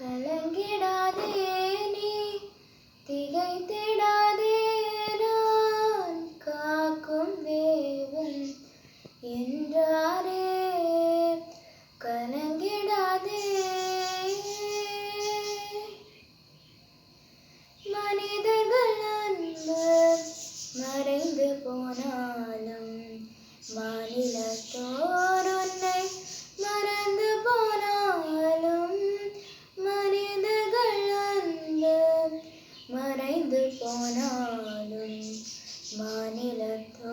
கலங்கிடாதே நீ திகைத்திடாதே நான் காக்கும் தேவன் என்றாரே. கலங்கிடாதே. மனிதர்கள் அன்பர் மறைந்து போனாலும் வான் വാനിലത്തോ